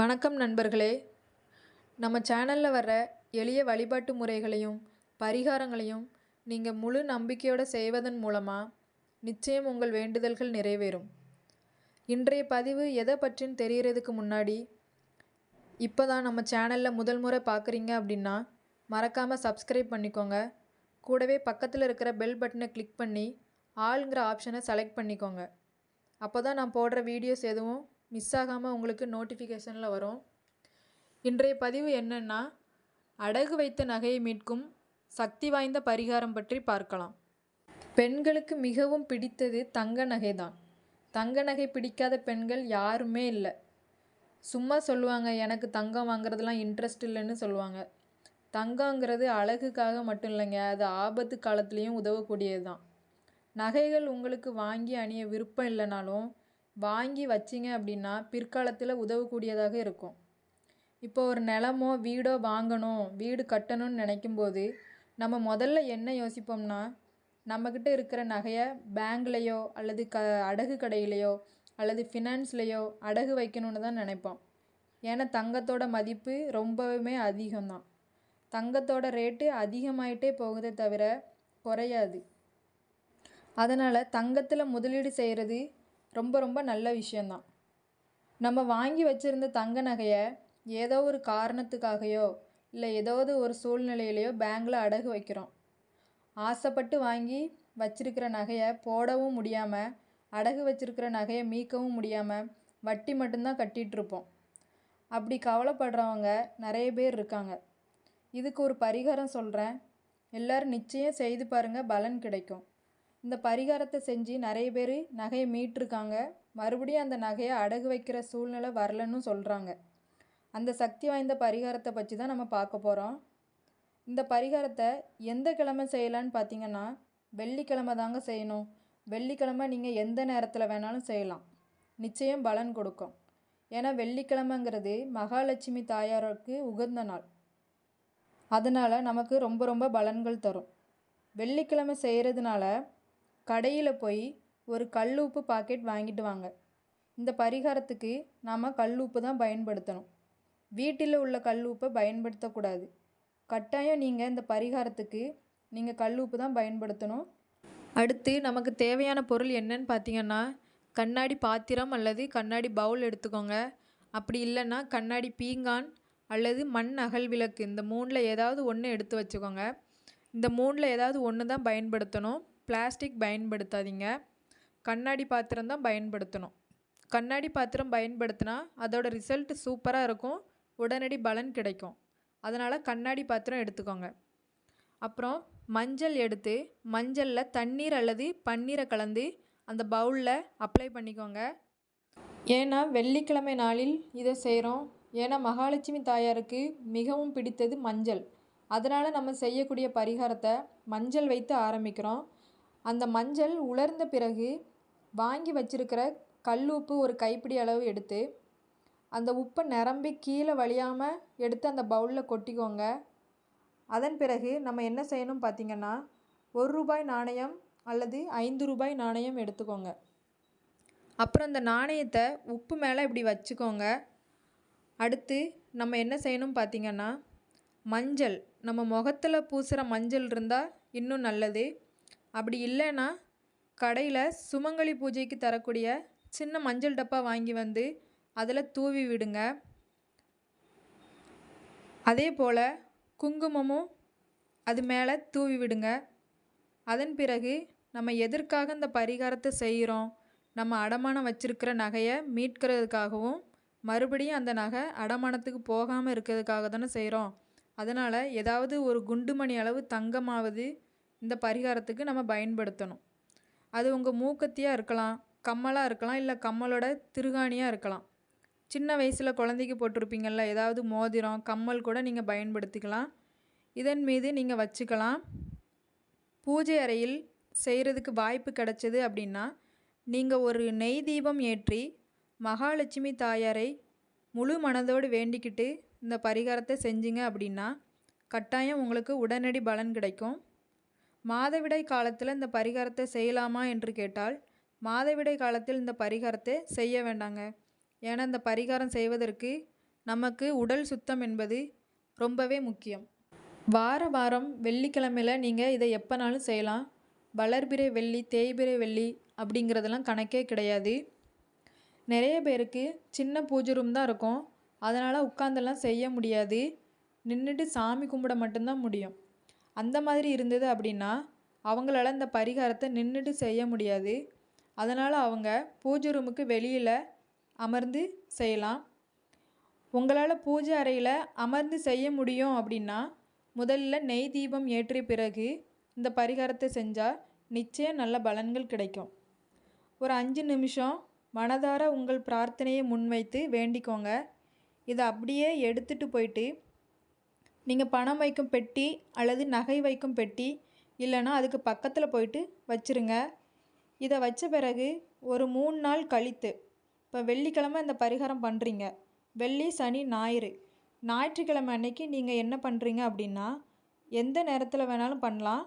வணக்கம் நண்பர்களே. நம்ம சேனலில் வர்ற எளிய வழிபாட்டு முறைகளையும் பரிகாரங்களையும் நீங்கள் முழு நம்பிக்கையோடு செய்வதன் மூலமாக நிச்சயம் உங்கள் வேண்டுதல்கள் நிறைவேறும். இன்றைய பதிவு எதை பற்றின்னு தெரிகிறதுக்கு முன்னாடி இப்போ தான் நம்ம சேனலில் முதல் முறை பார்க்குறீங்க அப்படின்னா மறக்காமல் சப்ஸ்கிரைப் பண்ணிக்கோங்க. கூடவே பக்கத்தில் இருக்கிற பெல் பட்டனை கிளிக் பண்ணி ஆளுங்கிற ஆப்ஷனை செலக்ட் பண்ணிக்கோங்க. அப்போ தான் நான் போடுற வீடியோஸ் எதுவும் மிஸ் ஆகாமல் உங்களுக்கு நோட்டிஃபிகேஷனில் வரும். இன்றைய பதிவு என்னென்னா அடகு வைத்த நகையை மீட்கும் சக்தி வாய்ந்த பரிகாரம் பற்றி பார்க்கலாம். பெண்களுக்கு மிகவும் பிடித்தது தங்க நகை தான் தங்க நகை பிடிக்காத பெண்கள் யாருமே இல்லை. சும்மா சொல்லுவாங்க எனக்கு தங்கம் வாங்குறதுலாம் இன்ட்ரெஸ்ட் இல்லைன்னு சொல்லுவாங்க. தங்கங்கிறது அழகுக்காக மட்டும் இல்லைங்க அது ஆபத்து காலத்துலேயும் உதவக்கூடியது தான் நகைகள் உங்களுக்கு வாங்கி அணிய விருப்பம் இல்லைனாலும் வாங்கி வச்சிங்க அப்படின்னா பிற்காலத்தில் உதவக்கூடியதாக இருக்கும். இப்போ ஒரு நிலமோ வீடோ வாங்கணும் வீடு கட்டணும்னு நினைக்கும்போது நம்ம முதல்ல என்ன யோசிப்போம்னா நம்மக்கிட்ட இருக்கிற நகையை பேங்க்லேயோ அல்லது க அடகு கடையிலையோ அல்லது ஃபினான்ஸ்லேயோ அடகு வைக்கணும்னு தான் நினைப்போம். ஏன்னா தங்கத்தோட மதிப்பு ரொம்பவுமே அதிகம்தான். தங்கத்தோட ரேட்டு அதிகமாயிட்டே போகுதே தவிர குறையாது. அதனால் தங்கத்தில் முதலீடு செய்கிறது ரொம்ப ரொம்ப நல்ல விஷயந்தான். நம்ம வாங்கி வச்சுருந்த தங்க நகையை ஏதோ ஒரு காரணத்துக்காகையோ இல்லை ஏதாவது ஒரு சூழ்நிலையிலையோ பேங்கில் அடகு வைக்கிறோம். ஆசைப்பட்டு வாங்கி வச்சிருக்கிற நகையை போடவும் முடியாமல் அடகு வச்சிருக்கிற நகையை மீட்கவும் முடியாமல் வட்டி மட்டும்தான் கட்டிகிட்ருப்போம் அப்படி கவலைப்படுறவங்க நிறைய பேர் இருக்காங்க. இதுக்கு ஒரு பரிகாரம் சொல்கிறேன் எல்லோரும் நிச்சயம் செய்து பாருங்கள் பலன் கிடைக்கும். இந்த பரிகாரத்தை செஞ்சு நிறைய பேர் நகையை மீட்டிருக்காங்க. மறுபடியும் அந்த நகையை அடகு வைக்கிற சூழ்நிலை வரலன்னு சொல்கிறாங்க அந்த சக்தி வாய்ந்த பரிகாரத்தை பற்றி தான் நம்ம பார்க்க போகிறோம் இந்த பரிகாரத்தை எந்த கிழமை செய்யலான்னு பார்த்தீங்கன்னா வெள்ளிக்கிழமை தாங்க செய்யணும். வெள்ளிக்கிழமை நீங்கள் எந்த நேரத்தில் வேணாலும் செய்யலாம். நிச்சயம் பலன் கொடுக்கும். ஏன்னா வெள்ளிக்கிழமைங்கிறது மகாலட்சுமி தாயாருக்கு உகந்த நாள். அதனால் நமக்கு ரொம்ப ரொம்ப பலன்கள் தரும். வெள்ளிக்கிழமை செய்கிறதுனால கடையில் போய் ஒரு கல் உப்பு பாக்கெட் வாங்கிட்டு வாங்க. இந்த பரிகாரத்துக்கு நாம் கல் உப்பு தான் பயன்படுத்தணும். வீட்டில் உள்ள கல் உப்பை பயன்படுத்தக்கூடாது கட்டாயம் நீங்கள் இந்த பரிகாரத்துக்கு நீங்கள் கல் உப்பு தான் பயன்படுத்தணும். அடுத்து நமக்கு தேவையான பொருள் என்னன்னு பார்த்தீங்கன்னா கண்ணாடி பாத்திரம் அல்லது கண்ணாடி பவுல் எடுத்துக்கோங்க. அப்படி இல்லைன்னா கண்ணாடி பீங்கான் அல்லது மண் அகல் விளக்கு இந்த மூணில் ஏதாவது ஒன்று எடுத்து வச்சுக்கோங்க. இந்த மூணில் ஏதாவது ஒன்று தான் பயன்படுத்தணும். பிளாஸ்டிக் பயன்படுத்தாதீங்க. கண்ணாடி பாத்திரம் தான் பயன்படுத்தணும். கண்ணாடி பாத்திரம் பயன்படுத்தினா அதோட ரிசல்ட் சூப்பராக இருக்கும். உடனடி பலன் கிடைக்கும். அதனால் கண்ணாடி பாத்திரம் எடுத்துக்கோங்க. அப்புறம் மஞ்சள் எடுத்து மஞ்சளில் தண்ணீர் அல்லது பன்னீரை கலந்து அந்த பவுலில் அப்ளை பண்ணிக்கோங்க. ஏன்னா வெள்ளிக்கிழமை நாளில் இதை செய்கிறோம் ஏன்னா மகாலட்சுமி தாயாருக்கு மிகவும் பிடித்தது மஞ்சள். அதனால் நம்ம செய்யக்கூடிய பரிகாரத்தை மஞ்சள் வைத்து ஆரம்பிக்கிறோம். அந்த மஞ்சள் உலர்ந்த பிறகு வாங்கி வச்சிருக்கிற கல் உப்பு ஒரு கைப்பிடி அளவு எடுத்து அந்த உப்பை நிரம்பி கீழே வழியாமல் எடுத்து அந்த பவுலில் கொட்டிக்கோங்க. அதன் பிறகு நம்ம என்ன செய்யணும் பார்த்திங்கன்னா ஒரு ரூபாய் நாணயம் அல்லது ஐந்து ரூபாய் நாணயம் எடுத்துக்கோங்க. அப்புறம் அந்த நாணயத்தை உப்பு மேலே இப்படி வச்சுக்கோங்க. அடுத்து நம்ம என்ன செய்யணும் பார்த்திங்கன்னா மஞ்சள் நம்ம முகத்தில் பூசுகிற மஞ்சள் இருந்தால் இன்னும் நல்லது. அப்படி இல்லைன்னா கடையில் சுமங்கலி பூஜைக்கு தரக்கூடிய சின்ன மஞ்சள் டப்பா வாங்கி வந்து அதில் தூவி விடுங்க. அதே போல் குங்குமமும் அது மேலே தூவி விடுங்க. அதன் பிறகு நம்ம எதற்காக இந்த பரிகாரத்தை செய்கிறோம் நம்ம அடமானம் வச்சிருக்கிற நகையை மீட்கிறதுக்காகவும் மறுபடியும் அந்த நகை அடமானத்துக்கு போகாமல் இருக்கிறதுக்காக தானே செய்கிறோம் அதனால் ஏதாவது ஒரு குண்டுமணி அளவு தங்கமாவது இந்த பரிகாரத்துக்கு நம்ம பயன்படுத்தணும். அது உங்கள் மூக்கத்தியாக இருக்கலாம் கம்மலாக இருக்கலாம் இல்லை கம்மலோட திருகாணியாக இருக்கலாம். சின்ன வயசில் குழந்தைக்கு போட்டிருப்பீங்கள்ல ஏதாவது மோதிரம் கம்மல் கூட நீங்கள் பயன்படுத்திக்கலாம். இதன் மீது நீங்கள் வச்சுக்கலாம். பூஜை அறையில் செய்கிறதுக்கு வாய்ப்பு கிடைச்சது அப்படின்னா நீங்கள் ஒரு நெய் தீபம் ஏற்றி மகாலட்சுமி தாயாரை முழு மனதோடு வேண்டிக்கிட்டு இந்த பரிகாரத்தை செஞ்சீங்க அப்படின்னா கட்டாயம் உங்களுக்கு உடனடி பலன் கிடைக்கும். மாதவிடாய் காலத்தில் இந்த பரிகாரத்தை செய்யலாமா என்று கேட்டால் மாதவிடை காலத்தில் இந்த பரிகாரத்தை செய்ய வேண்டாங்க. ஏன்னா இந்த பரிகாரம் செய்வதற்கு நமக்கு உடல் சுத்தம் என்பது ரொம்பவே முக்கியம். வார வாரம் வெள்ளிக்கிழமையில் நீங்கள் இதை எப்போனாலும் செய்யலாம். வளர்பிறை வெள்ளி தேய்பிறை வெள்ளி அப்படிங்கிறதெல்லாம் கணக்கே கிடையாது. நிறைய பேருக்கு சின்ன பூஜை ரூம் தான் இருக்கும். அதனால் உட்காந்தெல்லாம் செய்ய முடியாது. நின்றுட்டு சாமி கும்பிட மட்டும்தான் முடியும். அந்த மாதிரி இருந்தது அப்படின்னா அவங்களால இந்த பரிகாரத்தை நின்றுட்டு செய்ய முடியாது. அதனால் அவங்க பூஜை ரூமுக்கு வெளியில் அமர்ந்து செய்யலாம். உங்களால் பூஜை அறையில் அமர்ந்து செய்ய முடியும் அப்படின்னா முதல்ல நெய் தீபம் ஏற்றிய பிறகு இந்த பரிகாரத்தை செஞ்சால் நிச்சயம் நல்ல பலன்கள் கிடைக்கும். ஒரு அஞ்சு நிமிஷம் மனதார உங்கள் பிரார்த்தனையை முன்வைத்து வேண்டிக்கோங்க. இதை அப்படியே எடுத்துகிட்டு போயிட்டு நீங்கள் பணம் வைக்கும் பெட்டி அல்லது நகை வைக்கும் பெட்டி இல்லைன்னா அதுக்கு பக்கத்தில் போயிட்டு வச்சுருங்க. இதை வச்ச பிறகு ஒரு மூணு நாள் கழித்து இப்போ வெள்ளிக்கிழமை இந்த பரிகாரம் பண்ணுறீங்க வெள்ளி சனி ஞாயிறு. ஞாயிற்றுக்கிழமை அன்னைக்கு நீங்கள் என்ன பண்ணுறீங்க அப்படின்னா எந்த நேரத்தில் வேணாலும் பண்ணலாம்.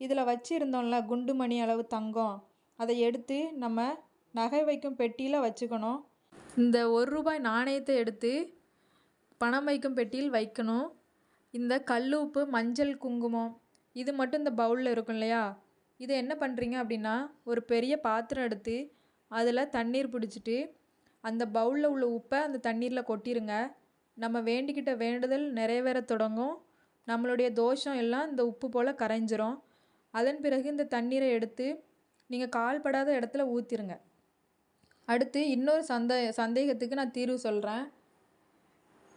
இதில் வச்சுருந்தோம்ல குண்டு மணி அளவு தங்கம் அதை எடுத்து நம்ம நகை வைக்கும் பெட்டியில் வச்சுக்கணும். இந்த ஒரு ரூபாய் நாணயத்தை எடுத்து பணம் வைக்கும் பெட்டியில் வைக்கணும். இந்த கல் உப்பு மஞ்சள் குங்குமம் இது மட்டும் இந்த பவுலில் இருக்கும் இல்லையா? இதை என்ன பண்ணுறீங்க அப்படின்னா ஒரு பெரிய பாத்திரம் எடுத்து அதில் தண்ணீர் பிடிச்சிட்டு அந்த பவுலில் உள்ள உப்பை அந்த தண்ணீரில் கொட்டிடுங்க நம்ம வேண்டிக்கிட்ட வேண்டுதல் நிறைவேற தொடங்கும். நம்மளுடைய தோஷம் எல்லாம் இந்த உப்பு போல் கரைஞ்சிரும். அதன் பிறகு இந்த தண்ணீரை எடுத்து நீங்கள் கால்படாத இடத்துல ஊற்றிருங்க அடுத்து இன்னொரு சந்த சந்தேகத்துக்கு நான் தீர்வு சொல்கிறேன்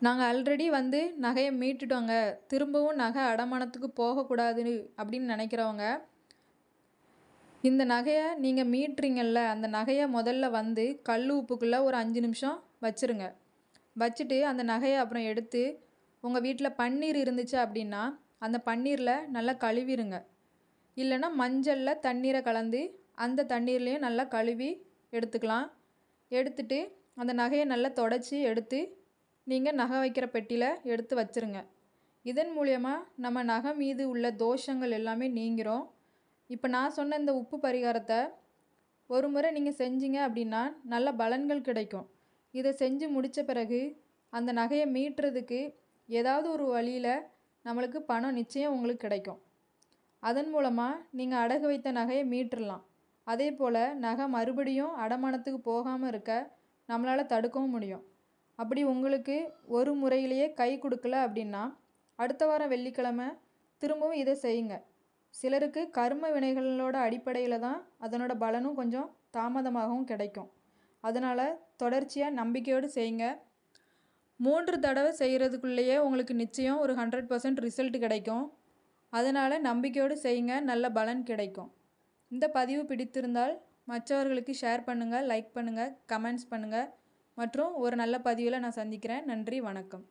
நாங்கள் ஆல்ரெடி வந்து நகையை மீட்டுட்டோங்க. திரும்பவும் நகை அடமானத்துக்கு போகக்கூடாது அப்படின்னு நினைக்கிறவங்க இந்த நகையை நீங்கள் மீட்டுறீங்கல்ல அந்த நகையை முதல்ல வந்து கல் உப்புக்குள்ளே ஒரு அஞ்சு நிமிஷம் வச்சுருங்க. வச்சுட்டு அந்த நகையை அப்புறம் எடுத்து உங்கள் வீட்டில் பன்னீர் இருந்துச்சு அப்படின்னா அந்த பன்னீரில் நல்லா கழுவிடுங்க இல்லைன்னா மஞ்சளில் தண்ணீரை கலந்து அந்த தண்ணீர்லேயும் நல்லா கழுவி எடுத்துக்கலாம். எடுத்துட்டு அந்த நகையை நல்லா தொடச்சி எடுத்து நீங்கள் நகை வைக்கிற பெட்டியில் எடுத்து வச்சுருங்க. இதன் மூலயமா நம்ம நகை மீது உள்ள தோஷங்கள் எல்லாமே நீங்கிறோம் இப்போ நான் சொன்ன இந்த உப்பு பரிகாரத்தை ஒரு முறை நீங்கள் செஞ்சீங்க அப்படின்னா நல்ல பலன்கள் கிடைக்கும். இதை செஞ்சு முடித்த பிறகு அந்த நகையை மீட்டுறதுக்கு ஏதாவது ஒரு வழியில் நம்மளுக்கு பணம் நிச்சயம் உங்களுக்கு கிடைக்கும். அதன் மூலமாக நீங்கள் அடகு வைத்த நகையை மீட்டுடலாம் அதே போல் நகை மறுபடியும் அடமானத்துக்கு போகாமல் இருக்க நம்மளால் தடுக்கவும் முடியும். அப்படி உங்களுக்கு ஒரு முறையிலேயே கை கொடுக்கல அப்படின்னா அடுத்த வாரம் வெள்ளிக்கிழமை திரும்பவும் இதை செய்யுங்க. சிலருக்கு கர்ம வினைகளோட அடிப்படையில் தான் அதனோட பலனும் கொஞ்சம் தாமதமாகவும் கிடைக்கும். அதனால் தொடர்ச்சியாக நம்பிக்கையோடு செய்யுங்க. மூன்று தடவை செய்கிறதுக்குள்ளேயே உங்களுக்கு நிச்சயம் ஒரு ஹண்ட்ரட் பர்சன்ட் ரிசல்ட் கிடைக்கும். அதனால் நம்பிக்கையோடு செய்யுங்க நல்ல பலன் கிடைக்கும். இந்த பதிவு பிடித்திருந்தால் மற்றவர்களுக்கு ஷேர் பண்ணுங்கள் லைக் பண்ணுங்கள் கமெண்ட்ஸ் பண்ணுங்கள் மற்றும் ஒரு நல்ல பதிவில் நான் சந்திக்கிறேன். நன்றி வணக்கம்.